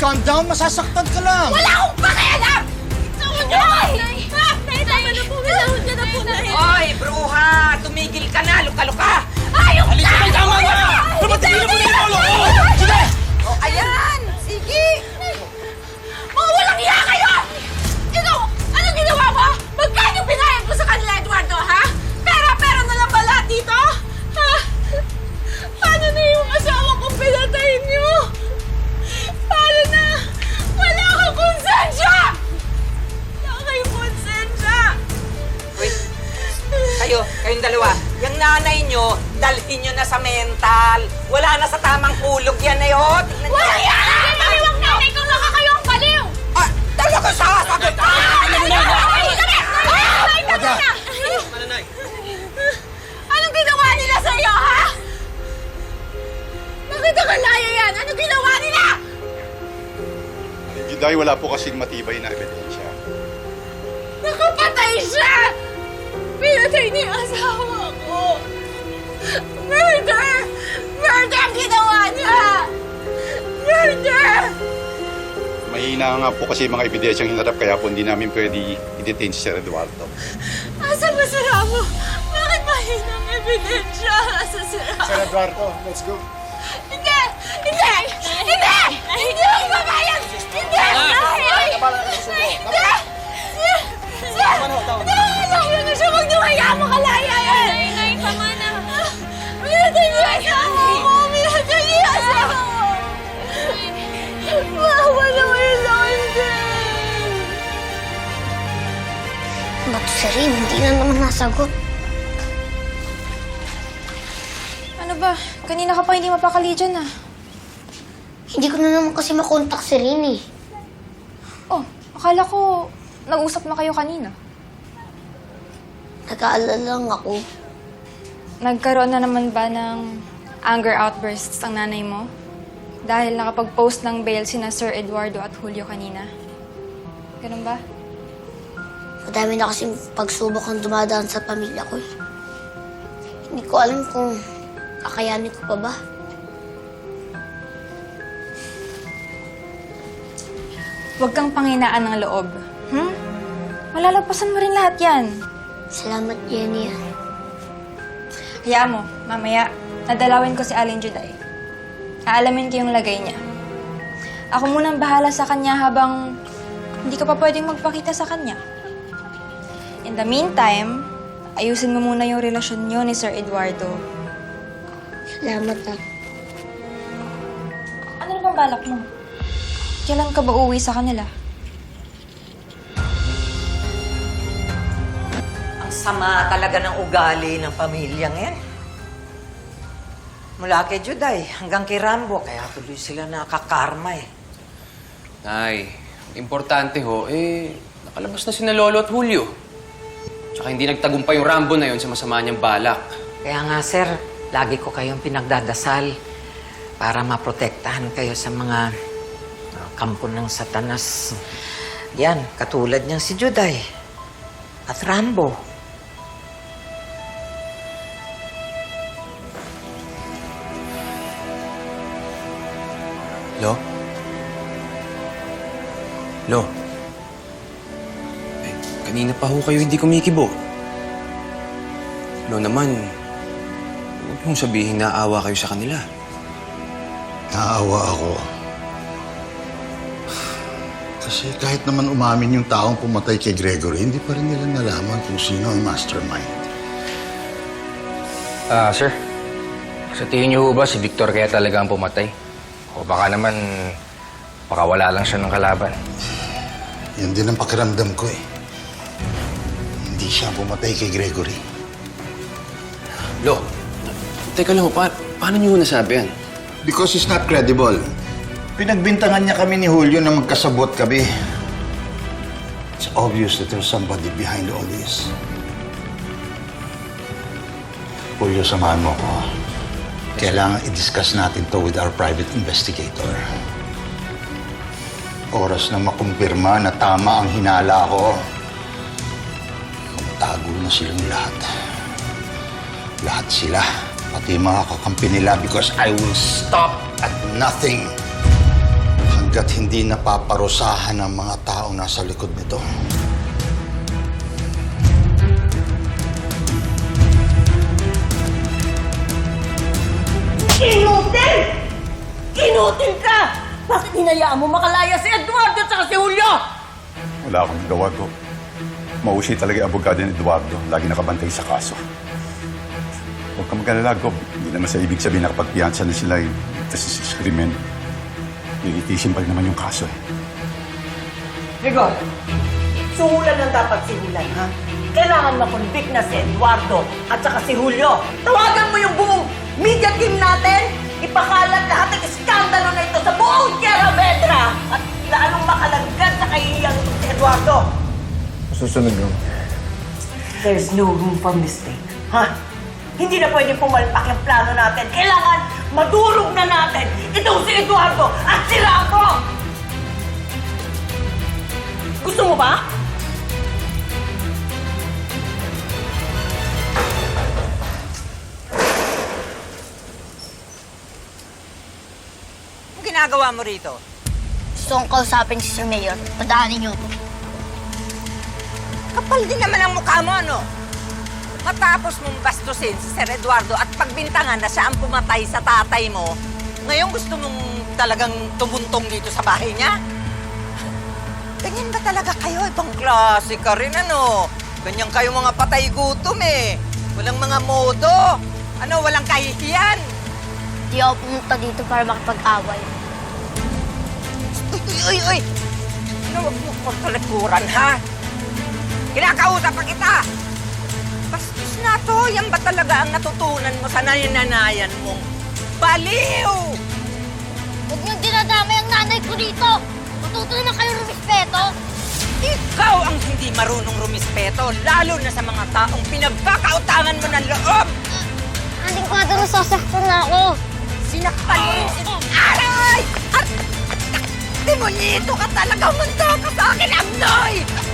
calm down. Masasaktan ka lang. Wala akong pakialam! Tawad niyo ako! Ha? Nay, tama na po. Bilahon niyo na po, Nay. Oy, bruha! Sa mental. Wala na sa tamang hulog yan eh, oh. Tingnan. Wala yan! Baliwang nanay ko baka kayo ang baliw! Ah, talaga sasagot ka! Anong ginawa nila sa iyo, ha? Bakit nakalaya yan? Anong ginawa nila? Juday, wala po kasing matibay na ebidensya. Nakapatay siya! Pinatay niya yung asawa ko! Murder! Murder ang ginawa niya! Murder! Mahina nga po kasi mga ebidensyang hinarap kaya po hindi namin pwede i-detain si Sir Eduardo. Asan ba si Ramo? Bakit mahina ang ebidensya? Asan si Ramo? Sir Eduardo, let's go. Hindi! Hindi! Hindi! Hindi ako babayad! Hindi! Hindi! Hindi! Sir! Rin, hindi na naman nasagot. Ano ba? Kanina ka pa hindi mapakali dyan ah. Hindi ko na naman kasi makontak si Rin eh. Oh, akala ko nag-usap na kayo kanina. Nag-aalala lang ako. Nagkaroon na naman ba ng anger outbursts ang nanay mo? Dahil nakapag-post ng bail sina Sir Eduardo at Julio kanina. Ganun ba? Madami na kasing pagsubok ang dumadaan sa pamilya ko eh. Hindi ko alam kung kakayanin ko pa ba. Huwag kang panghinaan ng loob. Hmm? Malalagpasan mo rin lahat yan. Salamat, Jenny. Hayaan mo, mamaya, nadalawin ko si Alin Juday. Aalamin ko yung lagay niya. Ako munang bahala sa kanya habang hindi ka pa pwedeng magpakita sa kanya. In the meantime, ayusin mo muna yung relasyon niyo ni Sir Eduardo. Salamat ah. Ano na bang balak mo? Kailan ka ba uuwi sa kanila? Ang sama talaga ng ugali ng pamilyang yan. Mula kay Juday hanggang kay Rambo, kaya tuloy sila nakakarma eh. Nay, importante ho, eh, nakalabas na sina Lolo at Julio. Tsaka hindi nagtagumpay yung Rambo na yon sa masama niyang balak. Kaya nga, sir, lagi ko kayong pinagdadasal para maprotektahan kayo sa mga uh, kampo ng satanas. Yan, katulad niyang si Juday at Rambo. Lo? Lo? Kanina pa ho kayo hindi kumikibo. Lo naman, huwag mong sabihin na awa kayo sa kanila. Naawa ako. Kasi kahit naman umamin yung taong pumatay kay Gregory, hindi pa rin nila nalaman kung sino ang mastermind. Ah, sir. Sa tingin niyo ho ba si Victor kaya talaga ang pumatay? O baka naman, baka wala lang siya ng kalaban. Yan din ang pakiramdam ko eh. Siya pumatay kay Gregory. Lo, teka lang ho, pa paano niyo nasabi yan? Because he's not credible. Pinagbintangan niya kami ni Julio na magkasabot kami. It's obvious that there's somebody behind all this. Julio, samahan mo ko. Kailangan i-discuss natin to with our private investigator. Oras na makumpirma na tama ang hinala ko. Na silang lahat. Lahat sila. Pati yung mga kakampi nila because I will stop at nothing hanggat hindi napaparusahan ng mga taong nasa likod nito. Inutil! Inutil ka! Bakit hinayaan mo makalaya si Eduardo at saka si Julio? Wala akong nagawa ko. Mausi talaga yung abogado ni Eduardo. Lagi nakabantay sa kaso. Huwag kang mag-alala, Gob. Hindi naman sa ibig sabihin nakapagpiyansa na sila yung tas sa krimen. Lilitisin pa rin naman yung kaso eh. Rigor, suhulan lang dapat simulan, ha? Kailangan makonvict na si Eduardo at saka si Julio. Tawagan mo yung buong media team natin. Ipakalat lahat ng iskandalo na ito sa buong Tierra Vedra. At lalong makalagkat sa kahihiyang si Eduardo. Susunod lang. There's no room for mistake, ha? Hindi na pwede pumalpak yung plano natin. Kailangan madurog na natin itong si Eduardo at si Rambo! Gusto mo ba? Anong ginagawa mo rito? Gusto kong kausapin si Sir Mayor. Padaanin niyo ako. Kapal din naman ang mukha mo, ano? Matapos mong bastusin si Sir Eduardo at pagbintangan na siya ang pumatay sa tatay mo, ngayon gusto mong talagang tumuntong dito sa bahay niya? Ganyan ba talaga kayo? Ibang klase ka rin, ano? Ganyan kayo mga patay gutom, eh. Walang mga modo. Ano, walang kahihiyan. Di ako pumunta dito para makipag-away. Uy, uy, uy! Ano, huwag mo kong talikuran, ha? Kinakausap pa kita! Bastos na to! Yan ba talaga ang natutunan mo sa nananayan mong baliw? Huwag niyong dinadamay ang nanay ko dito! Matuto na kayo rumispeto! Ikaw ang hindi marunong rumispeto, lalo na sa mga taong pinagkakautangan mo ng loob! Aling ko nga sasaktan na ako! Sinaktan mo rin si... Aray! At... Demonyito ka talaga! Mundo ka sa akin, Amnoy!